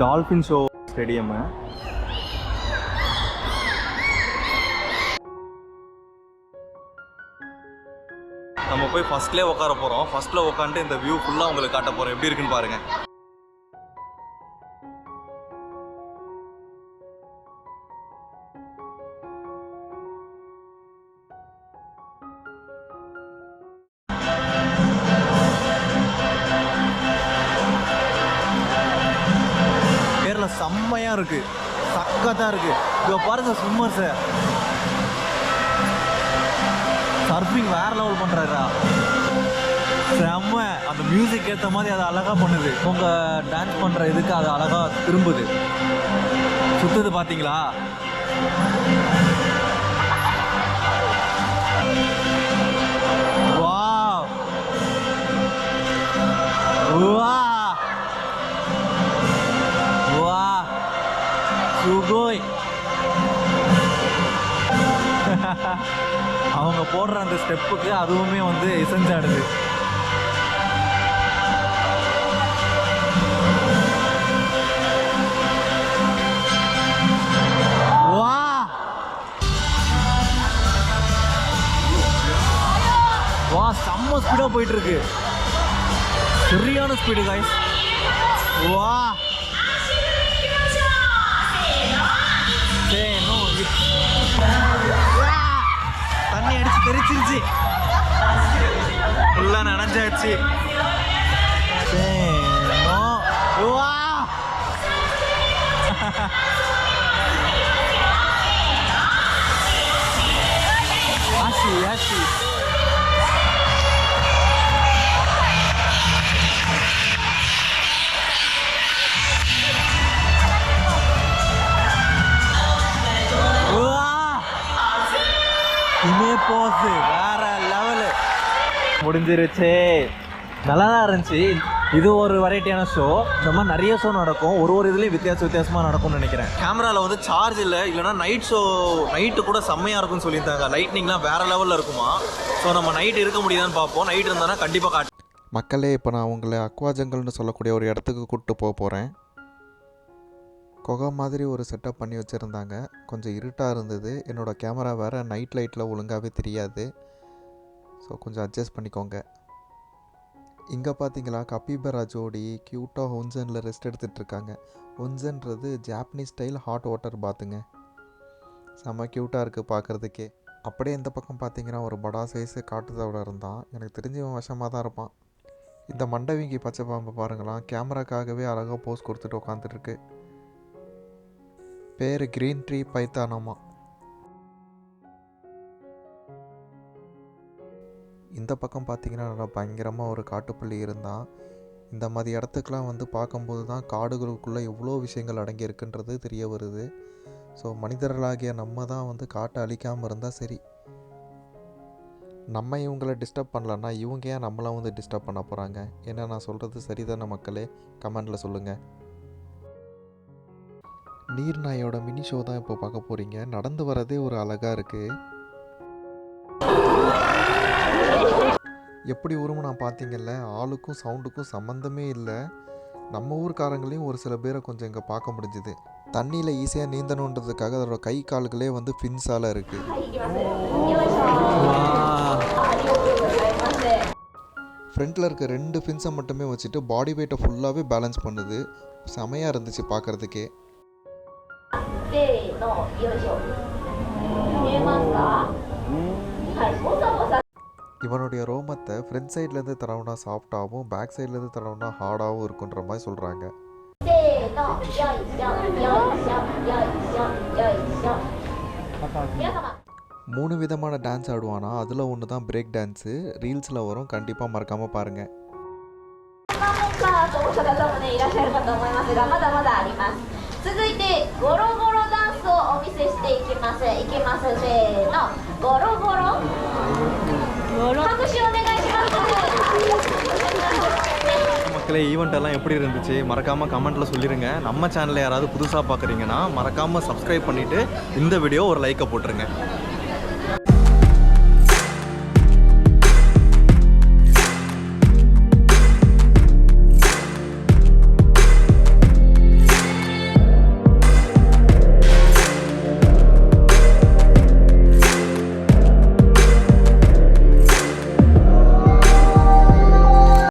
Dolphin show stadium நம்ம போய் ஃபஸ்ட்லேயே உட்கார போகிறோம் ஃபஸ்ட்டில் உட்காந்துட்டு இந்த வியூ ஃபுல்லாக உங்களுக்கு காட்ட போகிறோம் எப்படி இருக்குன்னு பாருங்கள் பேர்ல செம்மையாக இருக்கு. சக்கத்தா இருக்கு. இதோ பாருங்க சார் சர்ஃபிங் வேற லெவல் பண்ணுறாரா செம்ம. அந்த மியூசிக் ஏற்ற மாதிரி அதை அழகாக பண்ணுது. உங்கள் டான்ஸ் பண்ணுற இதுக்கு அது அழகாக திரும்புது. சுத்துது பார்த்தீங்களா சுகோய் அவங்க போடுற அந்த ஸ்டெப்புக்கு அதுவுமே வந்து இசைஞ்சாடுது. வா. வா செம்ம ஸ்பீடா போயிட்டு இருக்கு. சரியான ஸ்பீடு காய்ஸ் வா. தெரிச்சிருச்சு ஃபுல்லா நனைஞ்சாச்சு. போஸ் வேற லெவலு முடிஞ்சிருச்சு. நல்லா தான் இருந்துச்சு. இது ஒரு வெரைட்டியான ஷோ இந்த மாதிரி நிறைய ஷோ நடக்கும். ஒரு ஒரு இதுலேயும் வித்தியாச வித்தியாசமாக நடக்கும்னு நினைக்கிறேன். கேமராவில் வந்து சார்ஜ் இல்லை. இல்லைனா நைட் ஷோ நைட்டு கூட செம்மையாக இருக்கும்னு சொல்லியிருந்தாங்க. லைட்னிங்லாம் வேறு லெவலில் இருக்குமா? ஸோ நம்ம நைட் இருக்க முடியுதான்னு பார்ப்போம். நைட் இருந்தானா கண்டிப்பாக காட்டு மக்களே இப்போ நான் உங்களை அக்வா ஜங்கல்னு சொல்லக்கூடிய ஒரு இடத்துக்கு கூப்பிட்டு போக போகிறேன் குகை மாதிரி ஒரு செட்டப் பண்ணி வச்சுருந்தாங்க. கொஞ்சம் இருட்டாக இருந்தது. என்னோடய கேமரா வேறு நைட் லைட்டில் ஒழுங்காகவே தெரியாது. ஸோ கொஞ்சம் அட்ஜஸ்ட் பண்ணிக்கோங்க. இங்கே பார்த்தீங்களா கபிபரா ஜோடி க்யூட்டாக ஒன்சனில் ரெஸ்ட் எடுத்துகிட்டு இருக்காங்க. ஒன்சன்றது ஜாப்பனீஸ் ஸ்டைல் ஹாட் வாட்டர் பாத்துங்க செம்ம க்யூட்டாக இருக்குது பார்க்குறதுக்கே அப்படியே இந்த பக்கம் பார்த்தீங்கன்னா ஒரு படா சைஸு காட்டுதோட இருந்தான். எனக்கு தெரிஞ்சவன் வசமாக தான் இருப்பான். இந்த மண்டவிங்கி பச்சை பாம்பை பாருங்களாம் கேமராக்காகவே அழகாக போஸ் கொடுத்துட்டு உட்காந்துட்டுருக்கு பேர் க்ரீன் ட்ரீ பைத்தானாமா இந்த பக்கம் பார்த்தீங்கன்னா நல்லா பயங்கரமாக ஒரு காட்டுப்புள்ளி இருந்தான். இந்த மாதிரி இடத்துக்கெலாம் வந்து பார்க்கும்போது தான் காடுகளுக்குள்ளே எவ்வளோ விஷயங்கள் அடங்கியிருக்குன்றது தெரிய வருது. ஸோ மனிதர்களாகிய நம்ம தான் வந்து காட்டை அழிக்காமல் இருந்தால் சரி. நம்ம இவங்கள டிஸ்டர்ப் பண்ணலன்னா இவங்க ஏன் நம்மளாம் வந்து டிஸ்டர்ப் பண்ண போகிறாங்க ஏன்னா நான் சொல்கிறது சரிதானே மக்களே? கமெண்டில் சொல்லுங்கள் நீர் நாயோட மினி ஷோ தான் இப்போ பார்க்க போகிறீங்க நடந்து வரதே ஒரு அழகாக இருக்குது எப்படி உருவம் பார்த்தீங்கல்ல ஆளுக்கும் சவுண்டுக்கும் சம்மந்தமே இல்லை. நம்ம ஊர்க்காரங்களையும் ஒரு சில பேரை கொஞ்சம் இங்கே பார்க்க முடிஞ்சுது. தண்ணியில் ஈஸியாக நீந்தணுன்றதுக்காக அதோட கை கால்களே வந்து ஃபின்ஸால் இருக்குது ஃப்ரண்ட்டில் இருக்க ரெண்டு ஃபின்ஸை மட்டுமே வச்சுட்டு பாடி வெயிட்டை ஃபுல்லாகவே பேலன்ஸ் பண்ணுது. செமையாக இருந்துச்சு பார்க்குறதுக்கே. せーのよいしょ見えますかはいもさもさ இவனுடைய ரோமத்தை ஃப்ரண்ட் சைட்லேருந்து தடவுனா சாஃப்டாகவும் பேக் சைட்லேருந்து தடவுனா ஹார்டாகவும் இருக்குன்ற மாதிரி சொல்கிறாங்க せーのよいしょよいしょよいしょよいしょ皆様 மூணு விதமான டான்ஸ் ஆடுவானா அதில் ஒன்று தான் பிரேக் டான்ஸு ரீல்ஸில் வரும் கண்டிப்பாக மறக்காமல் பாருங்கள் カーと思った方もねいらっしゃるかと思いますがまだまだあります続いてゴロゴロダンスをお見せしていきますいきますせーのゴロゴロ拍手お願いします மக்களே ஈவெண்ட் எல்லாம் எப்படி இருந்துச்சு மறக்காமல் கமெண்ட்டில் சொல்லிடுங்க நம்ம சேனலை யாராவது புதுசாக பார்க்குறீங்கன்னா மறக்காமல் சப்ஸ்கிரைப் பண்ணிவிட்டு இந்த வீடியோ ஒரு லைக்கை போட்டுருங்க